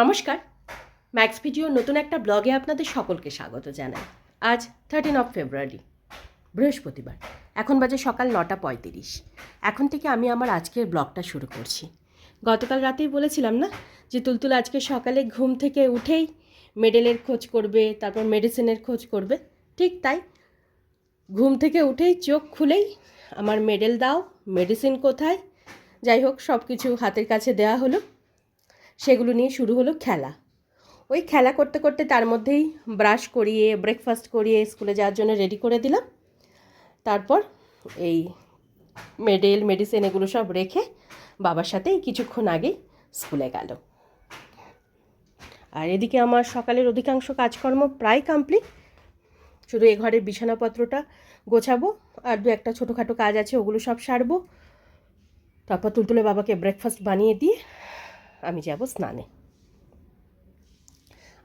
নমস্কার। Max video নতুন একটা ব্লগে আপনাদের সকলকে স্বাগত জানাই। আজ থার্টিন অফ ফেব্রুয়ারি বৃহস্পতিবার। এখন বাজে সকাল নটা পঁয়ত্রিশ। এখন থেকে আমি আমার আজকের ব্লগটা শুরু করছি। গতকাল রাতেই বলেছিলাম না যে তুলতুল আজকে সকালে ঘুম থেকে উঠেই মেডেলের খোঁজ করবে, তারপর মেডিসিনের খোঁজ করবে। ঠিক তাই ঘুম থেকে উঠেই চোখ খুলেই আমার মেডেল দাও মেডিসিন কোথায়? যাই হোক সব কিছু হাতের কাছে দেওয়া হলো। সেগুলো নিয়ে শুরু হলো খেলা। ওই খেলা করতে করতে তার মধ্যেই ব্রাশ করিয়ে ব্রেকফাস্ট করিয়ে স্কুলে যাওয়ার জন্য রেডি করে দিলাম। তারপর এই মেডেল মেডিসিন এগুলো সব রেখে বাবার সাথে কিছুক্ষণ আগেই স্কুলে গেল। আর এদিকে আমার সকালের অধিকাংশ কাজকর্ম প্রায় কমপ্লিট শুধু এ ঘরের বিছানাপত্রটা গোছাবো আর দু একটা ছোটোখাটো কাজ আছে ওগুলো সব সারবো। তারপর তুলতুলে বাবাকে ব্রেকফাস্ট বানিয়ে দিয়ে আমি যাব স্নানে।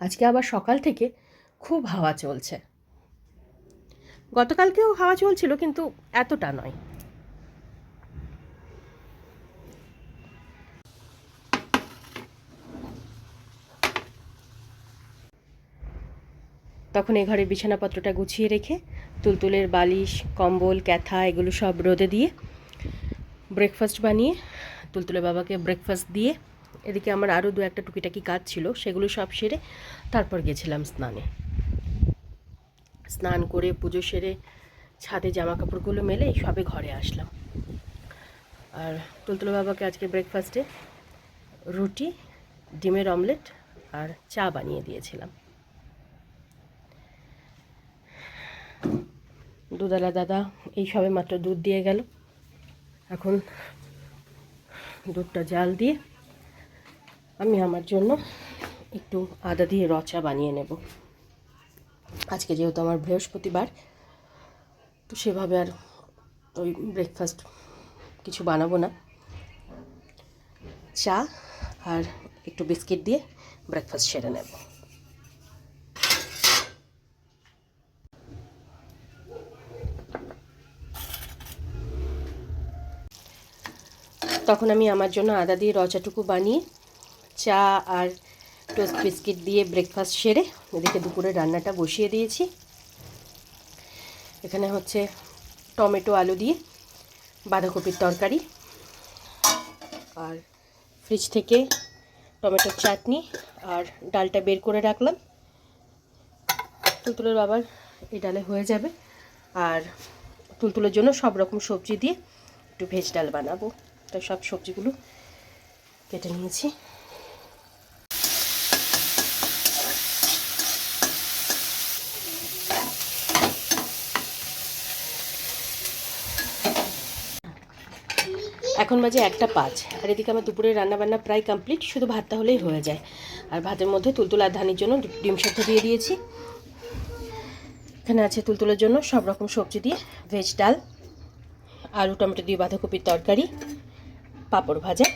আজকে আবার সকাল থেকে খুব হাওয়া চলছে। গতকালকেও হাওয়া চলছিল, কিন্তু এতটা নয়। তখন এ ঘরে বিছানাপত্রটা গুছিয়ে রেখে, তুলতুলের বালিশ, কম্বল, ক্যাথা, এগুলো সব রোদে দিয়ে ব্রেকফাস্ট বানিয়ে তুলতুলে বাবাকে ব্রেকফাস্ট দিয়ে এদিকে আমার আরও দু একটা টুকিটাকি কাজ ছিল, সেগুলো সব সেরে তারপর গেছিলাম স্নানে। স্নান করে পুজো সেরে ছাদে জামা কাপড়গুলো মেলে সবে ঘরে আসলাম। আর তুলতুলে বাবাকে আজকে ব্রেকফাস্টে রুটি, ডিমের অমলেট আর চা বানিয়ে দিয়েছিলাম। দুধালা দাদা এই সবে মাত্র দুধ দিয়ে গেল। এখন দুধটা জাল দিয়ে আমি আমার জন্য একটু আদা দিয়ে রচা বানিয়ে নেব। আজকে যেহেতু আমার বৃহস্পতিবার, তো সেভাবে আর ওই ব্রেকফাস্ট কিছু বানাবো না। চা আর একটু বিস্কিট দিয়ে ব্রেকফাস্ট সেরে নেব। তখন আমি আমার জন্য আদা দিয়ে রচাটুকু বানিয়ে চা আর টোস্ট বিস্কিট দিয়ে ব্রেকফাস্ট সেরে এদিকে দুপুরে রান্নাটা বসিয়ে দিয়েছি। এখানে হচ্ছে টমেটো, আলু দিয়ে বাঁধাকপির তরকারি আর ফ্রিজ থেকে টমেটোর চাটনি আর ডালটা বের করে রাখলাম। তুলতুলের বাবার এই ডালে হয়ে যাবে আর তুলতুলের জন্য সব রকম সবজি দিয়ে একটু ভেজ ডাল বানাবো। তাই সব সবজিগুলো কেটে নিয়েছি। এখন বাজে একটা পাঁচ। আর এদিকে আমার দুপুরে রান্নাবান্না প্রায় কমপ্লিট শুধু ভাতটা হলেই হয়ে যায়। আর ভাতের মধ্যে তুলতুল আর ধানির জন্য ডিম সেদ্ধ দিয়ে দিয়েছি। এখানে আছে তুলতুলের জন্য সব রকম সবজি দিয়ে ভেজ ডাল, আলু, টমেটো দিয়ে বাঁধাকপির তরকারি, পাঁপড় ভাজা।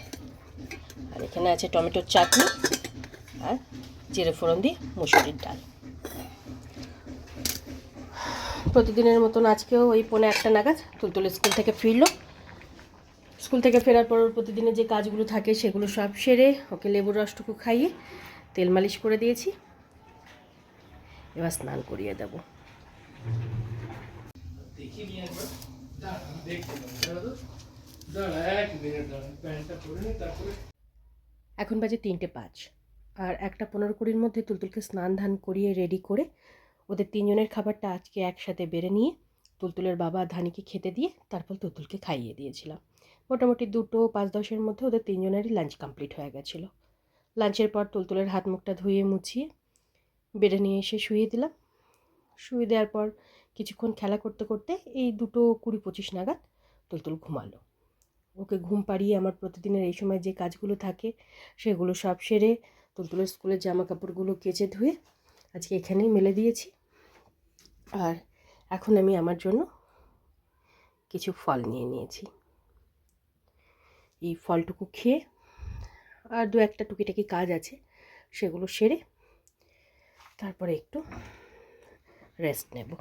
আর এখানে আছে টমেটোর চাটনি আর জিরে ফোড়ন দিয়ে মুসুরির ডাল। প্রতিদিনের মতন আজকেও ওই পৌনে একটা নাগাদ তুলতুল স্কুল থেকে ফিরলো। স্কুল থেকে ফেরার পর প্রতিদিনের যে কাজগুলো থাকে সেগুলো সব সেরে ওকে লেবুর রসটুকু খাইয়ে তেল মালিশ করে দিয়েছি। এবার স্নান করিয়ে দেব। এখন বাজে তিনটে পাঁচ। আর একটা পনেরো কুড়ির মধ্যে তুলতুলকে স্নান ধান করিয়ে রেডি করে ওদের তিনজনের খাবারটা আজকে একসাথে বেড়ে নিয়ে তুলতুলের বাবা ধানিকে খেতে দিয়ে তারপর তুলতুলকে খাইয়ে দিয়েছিলাম। মোটামুটি দুটো পাঁচ দশের মধ্যে ওদের তিনজনেরই লাঞ্চ কমপ্লিট হয়ে গেছিল। লাঞ্চের পর তুলতুলের হাত মুখটা ধুয়ে মুছিয়ে বেড়ে নিয়ে এসে শুয়ে দিলাম। শুয়ে দেওয়ার পর কিছুক্ষণ খেলা করতে করতে এই দুটো কুড়ি পঁচিশ নাগাদ তুলতুল ঘুমালো। ওকে ঘুম পাড়িয়ে আমার প্রতিদিনের এই সময় যে কাজগুলো থাকে সেগুলো সব সেরে তুলতুলের স্কুলের জামা কাপড়গুলো কেচে ধুয়ে আজকে এখানেই মেলে দিয়েছি। আর এখন আমি আমার জন্য কিছু ফল নিয়ে নিয়েছি। এই ফলটুকু খেয়ে আর দু একটা টুকিটাকি কাজ আছে, সেগুলো সেরে তারপরে একটু রেস্ট নেব।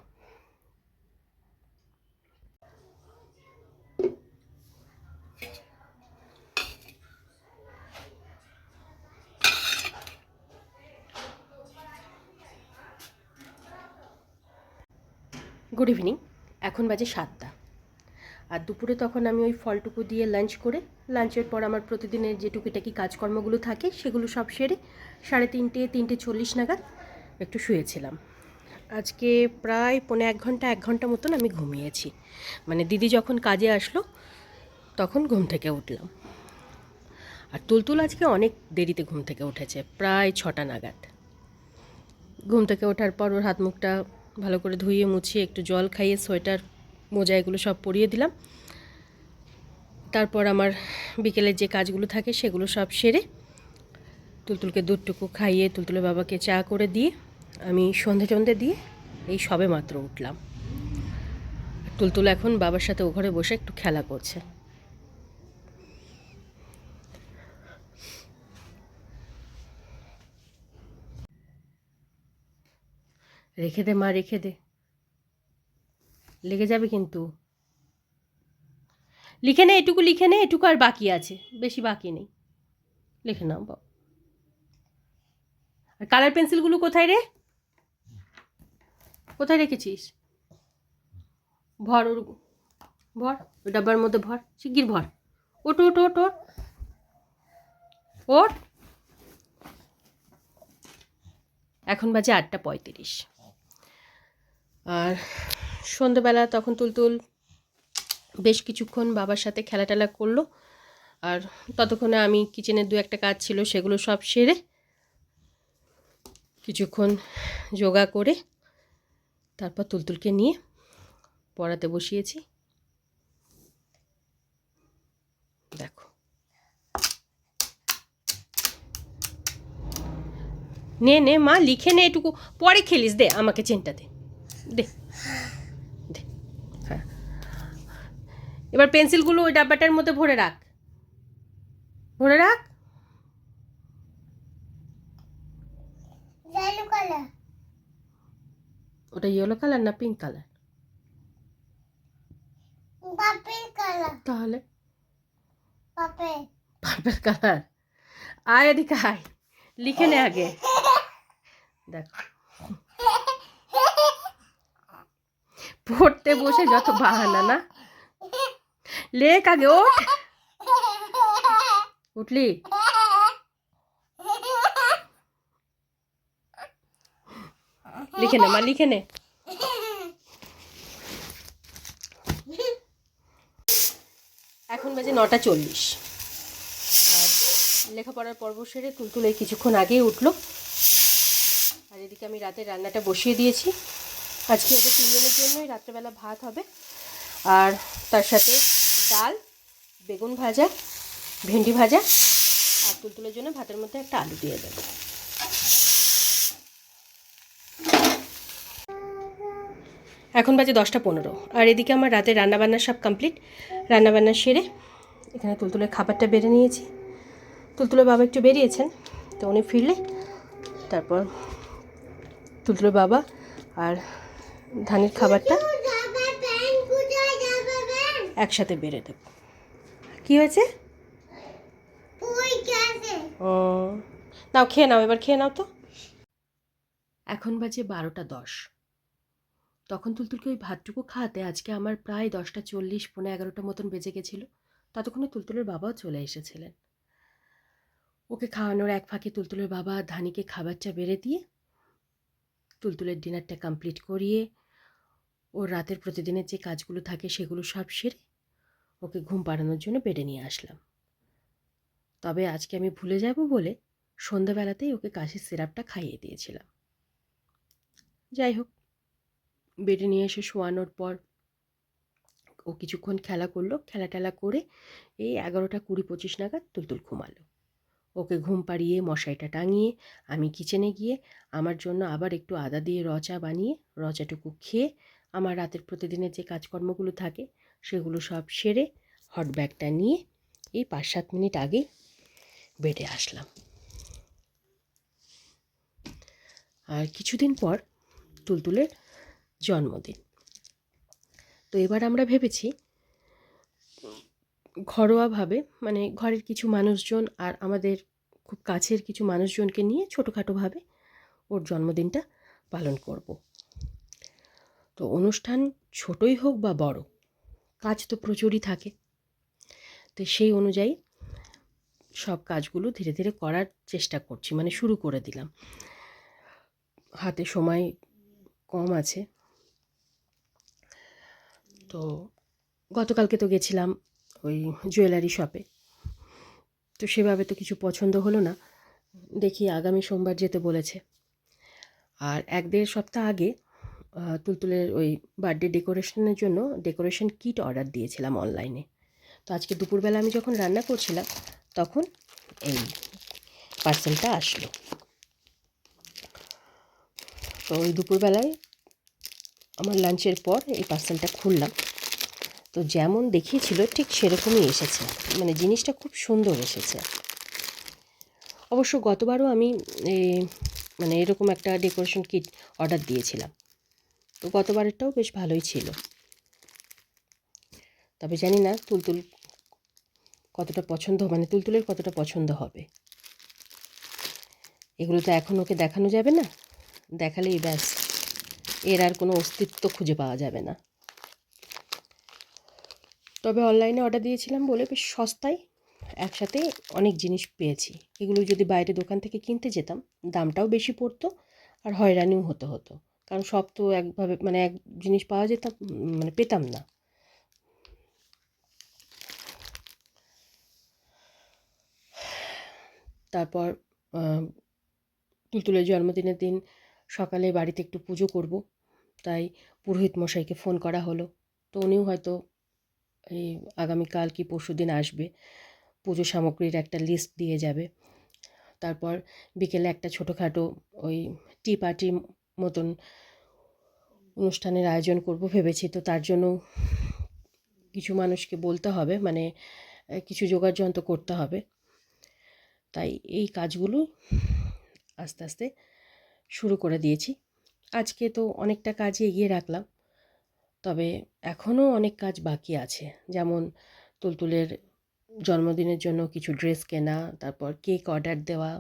গুড ইভিনিং এখন বাজে সাতটা। আর দুপুরে তখন আমি ওই ফলটুকু দিয়ে লাঞ্চ করে লাঞ্চের পর আমার প্রতিদিনের যে টুকিটাকি কাজকর্মগুলো থাকে, সেগুলো সব সেরে সাড়ে তিনটে তিনটে চল্লিশ নাগাদ একটু শুয়েছিলাম। আজকে প্রায় পৌনে এক ঘণ্টা এক ঘণ্টা মতন আমি ঘুমিয়েছি। মানে দিদি যখন কাজে আসলো, তখন ঘুম থেকে উঠলাম। আর তুলতুল আজকে অনেক দেরিতে ঘুম থেকে উঠেছে, প্রায় ছটা নাগাদ। ঘুম থেকে ওঠার পর ওর হাত মুখটা ভালো করে ধুইয়ে মুছিয়ে একটু জল খাইয়ে সোয়েটার মোজা এগুলো সব পরিয়ে দিলাম। তারপর আমার বিকেলের যে কাজগুলো থাকে সেগুলো সব সেরে তুলতুলকে দুধটুকু খাইয়ে তুলতুলের বাবাকে চা করে দিয়ে আমি সন্ধে টন্ধে দিয়ে এই সবে মাত্র উঠলাম। তুলতুল এখন বাবার সাথে ও ঘরে বসে একটু খেলা করছে। রেখে দে মা, রেখে দে। লেগে যাবে কিন্তু। লিখে নে, এটুকু লিখে নে, এটুকু আর বাকি আছে, বেশি বাকি নেই। লিখে নাও বাবা আর কালার পেন্সিলগুলো কোথায় রে? কোথায় রেখেছিস? ভর, ওর, ভর, ওই ডাব্বার মধ্যে ভর, শিগগির ভর। ওট ওট ওট ওট ওট এখন বাজে আটটা পঁয়ত্রিশ। আর সন্ধ্যেবেলা তখন তুলতুল বেশ কিছুক্ষণ বাবার সাথে খেলা টেলা করল। আর ততক্ষণে আমি কিচেনের দু একটা কাজ ছিল, সেগুলো সব সেরে কিছুক্ষণ যোগা করে তারপর তুলতুলকে নিয়ে পড়াতে বসিয়েছি। দেখো। নে নে, মা, লিখে নে এটুকু। পরে খেলিস, দে আমাকে চেনটা দে দে। দে হ্যাঁ এবার পেন্সিলগুলো ওই ডাব্বাটার মধ্যে ভরে রাখ। ভরে রাখ। ওটা ইয়েলো কালার না পিঙ্ক কালার তাহলে. পার্পল কালার আয় এদিকে আয়। লিখে নে আগে। দেখো। পড়তে বসে যত বাহানা না। লেখ আগে, ওঠ। উঠলি? লিখে নে, মা, লিখে নে। এখন বাজে নটা চল্লিশ। আর লেখাপড়ার পর্ব সেরে তুলতুলে কিছুক্ষণ আগেই উঠল। আর এদিকে আমি রাতে রান্নাটা বসিয়ে দিয়েছি। আজকে ওদের তিনজনের জন্যই রাত্রেবেলা ভাত হবে। আর তার সাথে ডাল, বেগুন ভাজা, ভেন্ডি ভাজা, আর তুলতুলের জন্য ভাতের মধ্যে একটা আলু দিয়ে দেবো। এখন বাজে দশটা পনেরো, আর এদিকে আমার রাতে রান্নাবান্না সব কমপ্লিট রান্নাবান্না সেরে এখানে তুলতুলের খাবারটা বেড়ে নিয়েছি। তুলতুলের বাবা একটু বেরিয়েছেন, তো উনি ফিরলে, তারপর তুলতুলের বাবা আর ধানের খাবারটা যাবে ব্যাংক কোথায় যাবে ব্যাংক একসাথে বেড়ে দেব। কী হয়েছে? ও। নাও, খেয়ে নাও, এবার খেয়ে নাও তো। এখন বাজে বারোটা দশ। তখন তুলতুলকে ওই ভাতটুকু খাওয়াতে আজকে আমার প্রায় দশটা চল্লিশ পনেরো এগারোটা মতন বেজে গেছিল। ততক্ষণে তুলতুলের বাবাও চলে এসেছিলেন। ওকে খাওয়ানোর এক ফাঁকে তুলতুলের বাবা ধানিকে খাবারটা বেড়ে দিয়ে তুলতুলের ডিনারটা কমপ্লিট করিয়ে ওর রাতের প্রতিদিনের যে কাজগুলো থাকে সেগুলো সব সেরে ওকে ঘুম পাড়ানোর জন্য বেডে নিয়ে আসলাম। তবে আজকে আমি ভুলে যাব বলে সন্ধ্যাবেলাতেই ওকে কাশির সিরাপটা খাইয়ে দিয়েছিলাম। যাই হোক, বেডে নিয়ে এসে শোয়ানোর পর ও কিছুক্ষণ খেলা করল, খেলা টেলা করে এই এগারোটা কুড়ি পঁচিশ নাগাদ তুলতুল ঘুমালো। ওকে ঘুম পাড়িয়ে মশাইটা টাঙিয়ে আমি কিচেনে গিয়ে আমার জন্য আবার একটু আদা দিয়ে রচা বানিয়ে রচাটুকু খেয়ে আমার রাতের প্রতিদিনের যে কাজকর্মগুলো থাকে সেগুলো সব সেরে হট ব্যাগটা নিয়ে এই পাঁচ সাত মিনিট আগে বেডে আসলাম। আর কিছুদিন পর তুলতুলের জন্মদিন। তো এবার আমরা ভেবেছি ঘরোয়াভাবে মানে ঘরের কিছু মানুষজন আর আমাদের খুব কাছের কিছু মানুষজনকে নিয়ে ছোটোখাটোভাবে ওর জন্মদিনটা পালন করব। তো অনুষ্ঠান ছোটই হোক বা বড়, কাজ তো প্রচুরই থাকে। তো সেই অনুযায়ী সব কাজগুলো ধীরে ধীরে করার চেষ্টা করছি মানে শুরু করে দিলাম। হাতে সময় কম আছে। তো গতকালকে তো গেছিলাম ওই জুয়েলারি শপে তো সেভাবে তো কিছু পছন্দ হলো না। দেখি আগামী সোমবার যেতে বলেছে। আর এক দেড় সপ্তাহ আগে তুলতুলের ওই বার্থডে ডেকোরেশনের জন্য ডেকোরেশন কিট অর্ডার দিয়েছিলাম অনলাইনে তো আজকে দুপুরবেলা আমি যখন রান্না করছিলাম, তখন এই পার্সেলটা আসলো। তো ওই দুপুরবেলায় আমার লাঞ্চের পর এই পার্সেলটা খুললাম। তো যেমন দেখিয়েছিল, ঠিক সেরকমই এসেছে। মানে জিনিসটা খুব সুন্দর এসেছে। অবশ্য গতবারও আমি মানে এরকম একটা ডেকোরেশন কিট অর্ডার দিয়েছিলাম। তো গতবারেরটাও বেশ ভালোই ছিল। তবে জানি না তুলতুল কতটা পছন্দ মানে তুলতুলের কতটা পছন্দ হবে। এগুলো তো এখন ওকে দেখানো যাবে না। দেখালেই ব্যাস, এর আর কোনো অস্তিত্ব খুঁজে পাওয়া যাবে না। তবে অনলাইনে অর্ডার দিয়েছিলাম বলে বেশ সস্তায় একসাথে অনেক জিনিস পেয়েছি। এগুলো যদি বাইরে দোকান থেকে কিনতে যেতাম, দামটাও বেশি পড়তো আর হয়রানিও হতে হতো। কারণ সব তো একভাবে মানে এক জিনিস পাওয়া যেতাম মানে পেতাম না। তারপর তুলতুলের জন্মদিনের দিন সকালে বাড়িতে একটু পুজো করব, তাই পুরোহিত মশাইকে ফোন করা হলো। তো উনিও হয়তো এই আগামীকাল কি পরশু দিন আসবে, পুজো সামগ্রীর একটা লিস্ট দিয়ে যাবে। তারপর বিকেলে একটা ছোটোখাটো ওই টি পার্টি মতন অনুষ্ঠানের আয়োজন করব ভেবেছি। তো তার জন্য কিছু মানুষকে বলতে হবে মানে কিছু জোগাড় যন্ত্র করতে হবে। তাই এই কাজগুলো আস্তে আস্তে শুরু করে দিয়েছি। আজকে তো অনেকটা কাজই এগিয়ে রাখলাম। তবে এখনও অনেক কাজ বাকি আছে। যেমন তুলতুলের জন্মদিনের জন্য কিছু ড্রেস কেনা, তারপর কেক অর্ডার দেওয়া,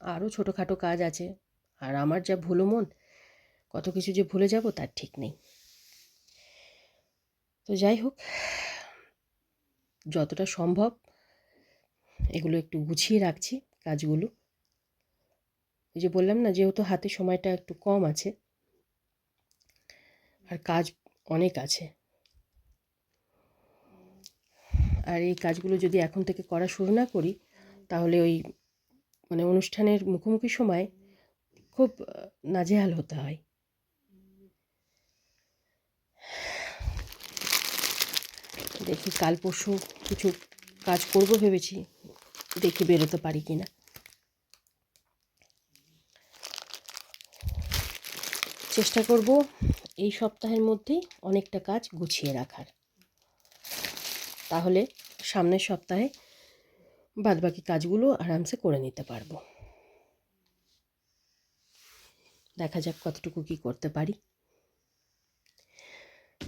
আরও ছোটোখাটো কাজ আছে। আর আমার যা ভুলো মন, কত কিছু যে ভুলে যাব তার ঠিক নেই। তো যাই হোক, যতটা সম্ভব এগুলো একটু গুছিয়ে রাখছি কাজগুলো। ওই যে বললাম না, যেহেতু হাতে সময়টা একটু কম আছে, আর কাজ অনেক আছে। আর এই কাজগুলো যদি এখন থেকে করা শুরু না করি, তাহলে ওই মানে অনুষ্ঠানের মুখোমুখি সময় খুব নাজেহাল হতে হয়। দেখি কাল পরশু কিছু কাজ করব ভেবেছি, দেখি বেরোতে পারি কি না চেষ্টা করব এই সপ্তাহের মধ্যেই অনেকটা কাজ গুছিয়ে রাখার। তাহলে সামনের সপ্তাহে বাদবাকি কাজগুলো আরামসে করে নিতে পারব। দেখা যাক কতটুকু কি করতে পারি।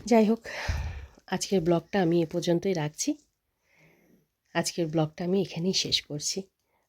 যাই হোক, আজকের ব্লগটা আমি এ পর্যন্তই রাখছি। আজকের ব্লগটা আমি এখানেই শেষ করছি।